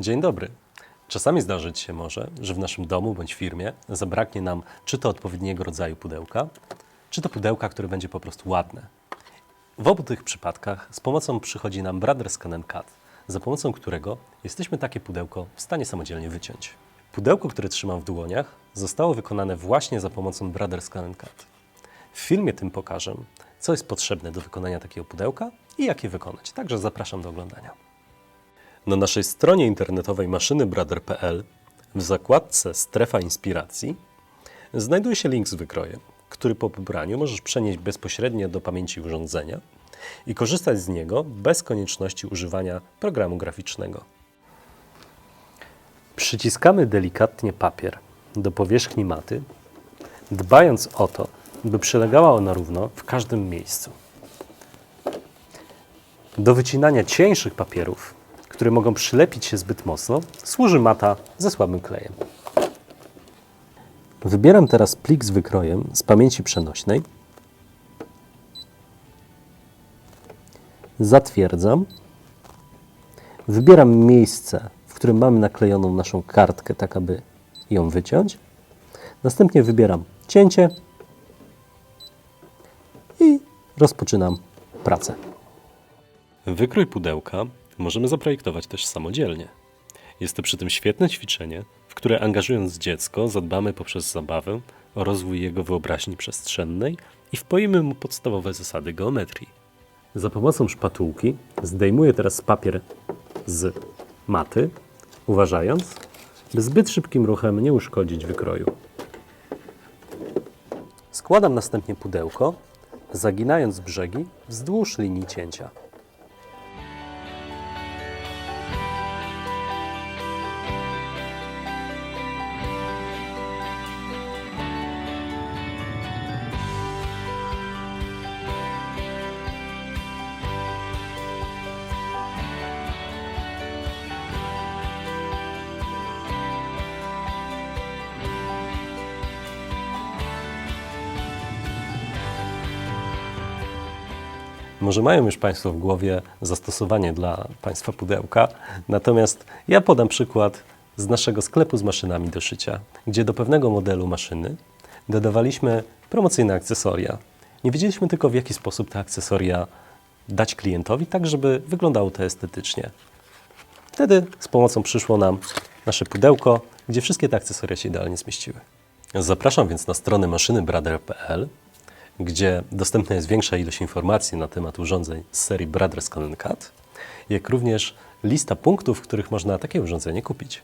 Dzień dobry. Czasami zdarzyć się może, że w naszym domu bądź firmie zabraknie nam czy to odpowiedniego rodzaju pudełka, czy to pudełka, które będzie po prostu ładne. W obu tych przypadkach z pomocą przychodzi nam Brother Scan Cut, za pomocą którego jesteśmy takie pudełko w stanie samodzielnie wyciąć. Pudełko, które trzymam w dłoniach, zostało wykonane właśnie za pomocą Brother Scan Cut. W filmie tym pokażę, co jest potrzebne do wykonania takiego pudełka i jak je wykonać. Także zapraszam do oglądania. Na naszej stronie internetowej maszynybrother.pl w zakładce Strefa Inspiracji znajduje się link z wykrojem, który po pobraniu możesz przenieść bezpośrednio do pamięci urządzenia i korzystać z niego bez konieczności używania programu graficznego. Przyciskamy delikatnie papier do powierzchni maty, dbając o to, by przylegała ona równo w każdym miejscu. Do wycinania cieńszych papierów, które mogą przylepić się zbyt mocno, służy mata ze słabym klejem. Wybieram teraz plik z wykrojem z pamięci przenośnej. Zatwierdzam. Wybieram miejsce, w którym mamy naklejoną naszą kartkę, tak aby ją wyciąć. Następnie wybieram cięcie i rozpoczynam pracę. Wykrój pudełka możemy zaprojektować też samodzielnie. Jest to przy tym świetne ćwiczenie, w które angażując dziecko zadbamy poprzez zabawę o rozwój jego wyobraźni przestrzennej i wpoimy mu podstawowe zasady geometrii. Za pomocą szpatułki zdejmuję teraz papier z maty, uważając, by zbyt szybkim ruchem nie uszkodzić wykroju. Składam następnie pudełko, zaginając brzegi wzdłuż linii cięcia. Może mają już Państwo w głowie zastosowanie dla Państwa pudełka, natomiast ja podam przykład z naszego sklepu z maszynami do szycia, gdzie do pewnego modelu maszyny dodawaliśmy promocyjne akcesoria. Nie wiedzieliśmy tylko w jaki sposób te akcesoria dać klientowi, tak żeby wyglądało to estetycznie. Wtedy z pomocą przyszło nam nasze pudełko, gdzie wszystkie te akcesoria się idealnie zmieściły. Zapraszam więc na stronę maszynybrother.pl, gdzie dostępna jest większa ilość informacji na temat urządzeń z serii Brothers Canon Cut, jak również lista punktów, w których można takie urządzenie kupić.